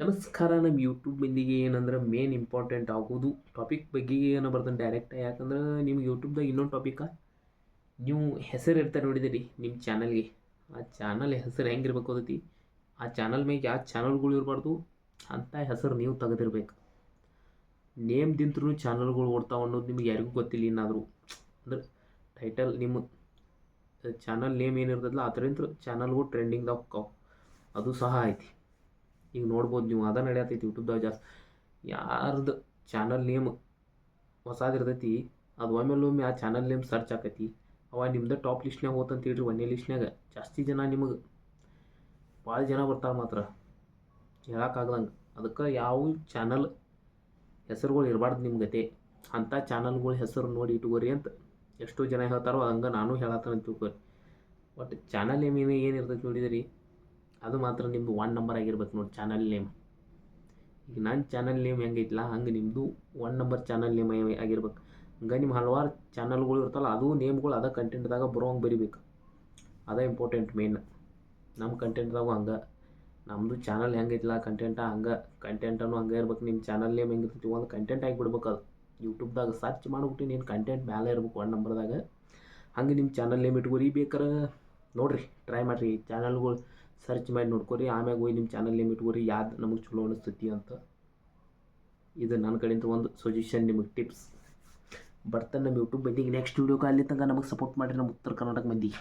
ನಮಸ್ಕಾರ ನಮ್ಮ ಯೂಟ್ಯೂಬ್ ಮಂದಿಗೆ ಏನಂದ್ರೆ ಮೇನ್ ಇಂಪಾರ್ಟೆಂಟ್ ಆಗೋದು ಟಾಪಿಕ್ ಬಗ್ಗೆ ಏನೋ ಬರ್ತಾನೆ ಡೈರೆಕ್ಟ್ ಯಾಕಂದ್ರೆ ನಿಮ್ಗೆ ಯೂಟ್ಯೂಬ್ದಾಗ ಇನ್ನೊಂದು ಟಾಪಿಕ ನೀವು ಹೆಸರು ಇರ್ತಾರೆ ನೋಡಿದಿರಿ ನಿಮ್ಮ ಚಾನಲ್ಗೆ ಆ ಚಾನಲ್ ಹೆಸರು ಹೆಂಗಿರ್ಬೇಕು ಅದತಿ ಆ ಚಾನಲ್ ಮೇಲೆ ಯಾವ ಚಾನಲ್ಗಳು ಇರಬಾರ್ದು ಅಂಥ ಹೆಸರು ನೀವು ತೆಗೆದಿರ್ಬೇಕು. ನೇಮ್ ದಿಂತ್ರೂ ಚಾನಲ್ಗಳು ಓಡ್ತಾವೆ ಅನ್ನೋದು ನಿಮ್ಗೆ ಯಾರಿಗೂ ಗೊತ್ತಿಲ್ಲ ಏನಾದರೂ ಅಂದ್ರೆ ಟೈಟಲ್ ನಿಮ್ಮ ಚಾನಲ್ ನೇಮ್ ಏನಿರ್ತದಲ್ಲ ಅದರಿಂದ ಚಾನಲ್ಗಳು ಟ್ರೆಂಡಿಂಗ್ದಾಗ ಹೋಗ್ತಾವೆ. ಅದು ಸಹ ಐತಿ. ಈಗ ನೋಡ್ಬೋದು ನೀವು, ಅದ ನಡೆಯತೈತಿ ಯೂಟ್ಯೂಬ್ದಾಗ ಜಾಸ್ತಿ. ಯಾರ್ದು ಚಾನಲ್ ನೇಮ್ ಹೊಸದಿರ್ತೈತಿ, ಅದು ಒಮ್ಮೆಲೆ ಒಮ್ಮೆ ಆ ಚಾನಲ್ ನೇಮ್ ಸರ್ಚ್ ಆಕೈತಿ. ಅವ ನಿಮ್ದು ಟಾಪ್ ಲಿಸ್ಟ್ನಾಗ ಹೋತಂತ ಹೇಳ್ರಿ ಒಂದೇ ಲಿಸ್ಟ್ನಾಗ ಜಾಸ್ತಿ ಜನ ನಿಮಗೆ ಭಾಳ ಜನ ಬರ್ತಾರೆ ಮಾತ್ರ. ಹೇಳೋಕ್ಕಾಗ್ದಂಗೆ. ಅದಕ್ಕೆ ಯಾವ ಚಾನಲ್ ಹೆಸರುಗಳು ಇರಬಾರ್ದು ನಿಮ್ಮ ಗತೆ. ಅಂಥ ಚಾನಲ್ಗಳ ಹೆಸರು ನೋಡಿ ಇಟ್ಕೋರಿ ಅಂತ ಎಷ್ಟೋ ಜನ ಹೇಳ್ತಾರೋ ಹಂಗೆ ನಾನು ಹೇಳತ್ತಾನ ತಿಳ್ಕೊರಿ. ಬಟ್ ಚಾನಲ್ ನೇಮ್ ಏನು ಏನಿರ್ತೈತಿ ನೋಡಿದಿರಿ ಅದು ಮಾತ್ರ ನಿಮ್ಮದು ಒನ್ ನಂಬರ್ ಆಗಿರ್ಬೇಕು ನೋಡಿ ಚಾನಲ್ ನೇಮ್ ಈಗ ನನ್ನ ಚಾನಲ್ ನೇಮ್ ಹೆಂಗೈತಿಲ್ಲ ಹಂಗೆ ನಿಮ್ಮದು ಒನ್ ನಂಬರ್ ಚಾನಲ್ ನೇಮ್ ಆಗಿರ್ಬೇಕು. ಹಂಗೆ ನಿಮ್ಮ ಹಲವಾರು ಚಾನಲ್ಗಳು ಇರ್ತಲ್ಲ ಅದು ನೇಮ್ಗಳು ಅದೇ ಕಂಟೆಂಟ್ದಾಗ ಬರೋಂಗೆ ಬರಿಬೇಕು. ಅದೇ ಇಂಪಾರ್ಟೆಂಟ್ ಮೇನ್ ನಮ್ಮ ಕಂಟೆಂಟ್ದಾಗೂ ಹಂಗೆ. ನಮ್ಮದು ಚಾನಲ್ ಹೆಂಗೈತಿಲ್ಲ ಕಂಟೆಂಟ ಹಂಗೆ ಕಂಟೆಂಟನ್ನು ಹಂಗೆ ಇರ್ಬೇಕು. ನಿಮ್ಮ ಚಾನಲ್ ನೇಮ್ ಹೆಂಗಿರ್ತೈತಿ, ಒಂದು ಕಂಟೆಂಟ್ ಆಗಿಬಿಡ್ಬೇಕು ಅದು. ಯೂಟ್ಯೂಬ್ದಾಗ ಸರ್ಚ್ ಮಾಡಿಬಿಟ್ಟು ನೀನು ಕಂಟೆಂಟ್ ಮ್ಯಾಲೆ ಇರ್ಬೇಕು ಒನ್ ನಂಬರ್ದಾಗ ಹಂಗೆ ನಿಮ್ಮ ಚಾನಲ್ ನೇಮ್ ಇಟ್ಕೋರಿ ಬೇಕಾರೆ. ನೋಡಿರಿ ಟ್ರೈ ಮಾಡಿರಿ. ಚಾನಲ್ಗಳು ಸರ್ಚ್ ಮಾಡಿ ನೋಡ್ಕೊರಿ. ಆಮ್ಯಾಗ ಹೋಗಿ ನಿಮ್ಮ ಚಾನಲ್ ಲಿಮಿಟ್ ಇಟ್ಕೋರಿ ಯಾವ್ದು ನಮಗೆ ಚಲೋ ಅನಿಸ್ತೈತಿ ಅಂತ. ಇದು ನನ್ನ ಕಡೆಯಿಂದ ಒಂದು ಸಜೆಷನ್ ನಿಮಗೆ ಟಿಪ್ಸ್ ಬರ್ತಾನೆ ನಮ್ಮ ಯೂಟ್ಯೂಬ್ ಮಂದಿಗೆ. ನೆಕ್ಸ್ಟ್ ವೀಡಿಯೋಗೆ ಅಲ್ಲಿ ತನಕ ನಮಗೆ ಸಪೋರ್ಟ್ ಮಾಡಿರಿ ನಮ್ಮ ಉತ್ತರ ಕರ್ನಾಟಕ ಮಂದಿಗೆ